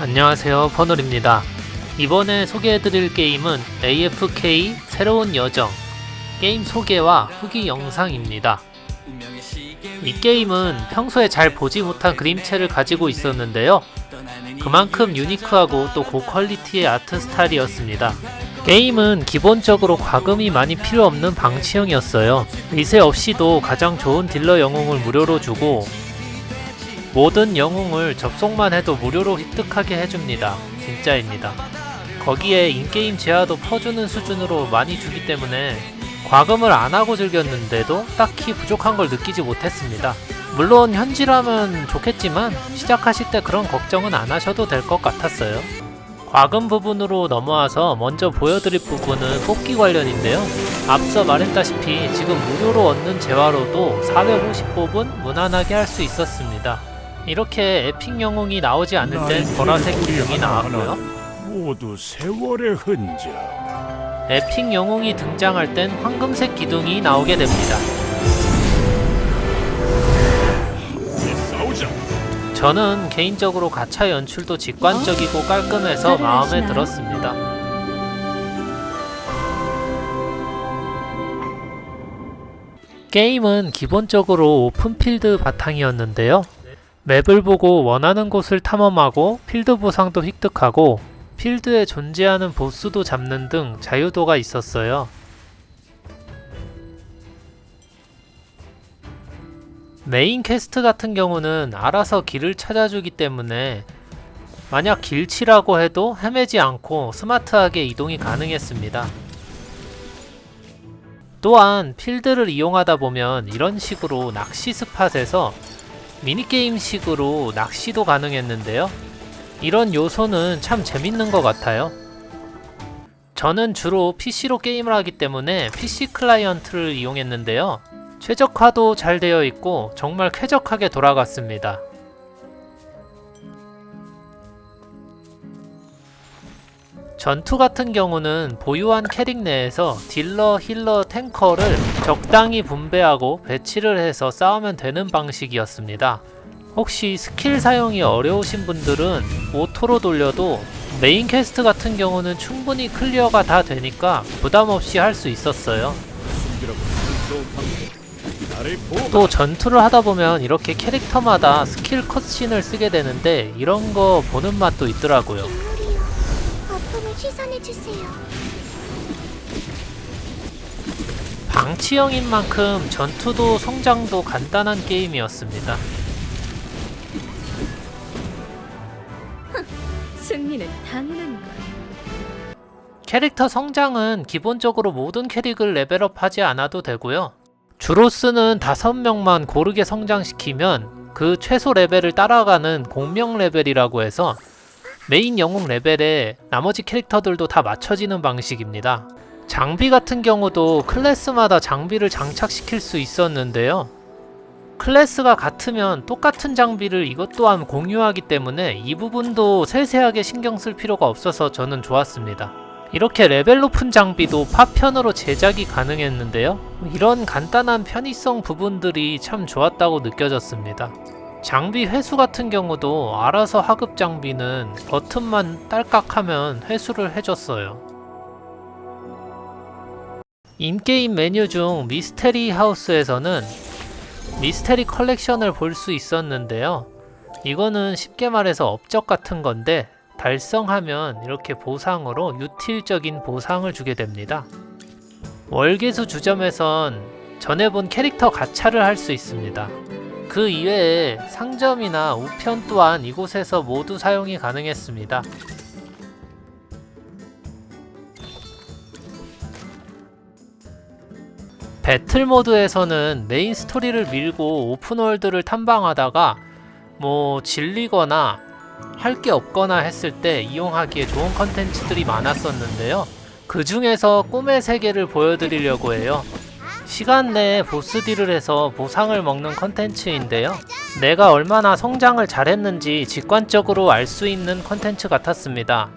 안녕하세요 퍼널입니다. 이번에 소개해드릴 게임은 AFK 새로운 여정 게임 소개와 후기 영상입니다. 이 게임은 평소에 잘 보지 못한 그림체를 가지고 있었는데요. 그만큼 유니크하고 또 고퀄리티의 아트 스타일이었습니다. 게임은 기본적으로 과금이 많이 필요 없는 방치형이었어요. 리세 없이도 가장 좋은 딜러 영웅을 무료로 주고 모든 영웅을 접속만 해도 무료로 획득하게 해줍니다. 진짜입니다. 거기에 인게임 제화도 퍼주는 수준으로 많이 주기 때문에 과금을 안 하고 즐겼는데도 딱히 부족한 걸 느끼지 못했습니다. 물론 현질하면 좋겠지만 시작하실 때 그런 걱정은 안 하셔도 될 것 같았어요. 과금 부분으로 넘어와서 먼저 보여드릴 부분은 뽑기 관련인데요. 앞서 말했다시피 지금 무료로 얻는 재화로도 450뽑은 무난하게 할 수 있었습니다. 이렇게 에픽 영웅이 나오지 않을 땐 보라색 기둥이 나왔고요. 모두 세월의 흔적. 에픽 영웅이 등장할 땐 황금색 기둥이 나오게 됩니다. 저는 개인적으로 가차 연출도 직관적이고 깔끔해서 저를 마음에? 들었습니다. 게임은 기본적으로 오픈필드 바탕이었는데요. 맵을 보고 원하는 곳을 탐험하고 필드 보상도 획득하고 필드에 존재하는 보스도 잡는 등 자유도가 있었어요. 메인 퀘스트 같은 경우는 알아서 길을 찾아주기 때문에 만약 길치라고 해도 헤매지 않고 스마트하게 이동이 가능했습니다. 또한 필드를 이용하다 보면 이런 식으로 낚시 스팟에서 미니게임식으로 낚시도 가능했는데요. 이런 요소는 참 재밌는 것 같아요. 저는 주로 PC로 게임을 하기 때문에 PC 클라이언트를 이용했는데요. 최적화도 잘 되어 있고 정말 쾌적하게 돌아갔습니다. 전투 같은 경우는 보유한 캐릭 내에서 딜러, 힐러, 탱커를 적당히 분배하고 배치를 해서 싸우면 되는 방식이었습니다. 혹시 스킬 사용이 어려우신 분들은 오토로 돌려도 메인 퀘스트 같은 경우는 충분히 클리어가 다 되니까 부담 없이 할 수 있었어요. 또 전투를 하다 보면 이렇게 캐릭터마다 스킬 컷신을 쓰게 되는데 이런 거 보는 맛도 있더라고요. 거품을 시선해 주세요. 방치형인 만큼 전투도 성장도 간단한 게임이었습니다. 승리는 당연한 걸. 캐릭터 성장은 기본적으로 모든 캐릭을 레벨업하지 않아도 되고요. 주로 쓰는 5명만 고르게 성장시키면 그 최소 레벨을 따라가는 공명 레벨이라고 해서 메인 영웅 레벨에 나머지 캐릭터들도 다 맞춰지는 방식입니다. 장비 같은 경우도 클래스마다 장비를 장착시킬 수 있었는데요. 클래스가 같으면 똑같은 장비를 이것 또한 공유하기 때문에 이 부분도 세세하게 신경 쓸 필요가 없어서 저는 좋았습니다. 이렇게 레벨 높은 장비도 파편으로 제작이 가능했는데요. 이런 간단한 편의성 부분들이 참 좋았다고 느껴졌습니다. 장비 회수 같은 경우도 알아서 하급 장비는 버튼만 딸깍 하면 회수를 해줬어요. 인게임 메뉴 중 미스테리 하우스에서는 미스테리 컬렉션을 볼 수 있었는데요. 이거는 쉽게 말해서 업적 같은 건데 달성하면 이렇게 보상으로 유틸적인 보상을 주게 됩니다. 월계수 주점에선 전에 본 캐릭터 가차를 할 수 있습니다. 그 이외에 상점이나 우편 또한 이곳에서 모두 사용이 가능했습니다. 배틀 모드에서는 메인 스토리를 밀고 오픈월드를 탐방하다가 뭐 질리거나 할 게 없거나 했을 때 이용하기에 좋은 컨텐츠들이 많았었는데요. 그 중에서 꿈의 세계를 보여드리려고 해요. 시간 내에 보스 딜을 해서 보상을 먹는 컨텐츠인데요. 내가 얼마나 성장을 잘했는지 직관적으로 알 수 있는 컨텐츠 같았습니다.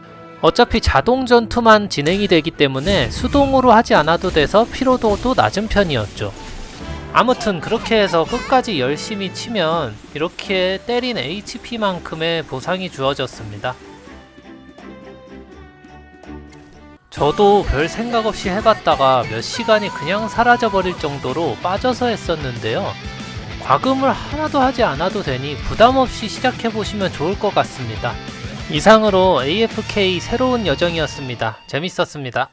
어차피 자동 전투만 진행이 되기 때문에 수동으로 하지 않아도 돼서 피로도도 낮은 편이었죠. 아무튼 그렇게 해서 끝까지 열심히 치면 이렇게 때린 HP만큼의 보상이 주어졌습니다. 저도 별 생각 없이 해봤다가 몇 시간이 그냥 사라져버릴 정도로 빠져서 했었는데요. 과금을 하나도 하지 않아도 되니 부담 없이 시작해보시면 좋을 것 같습니다. 이상으로 AFK 새로운 여정이었습니다. 재밌었습니다.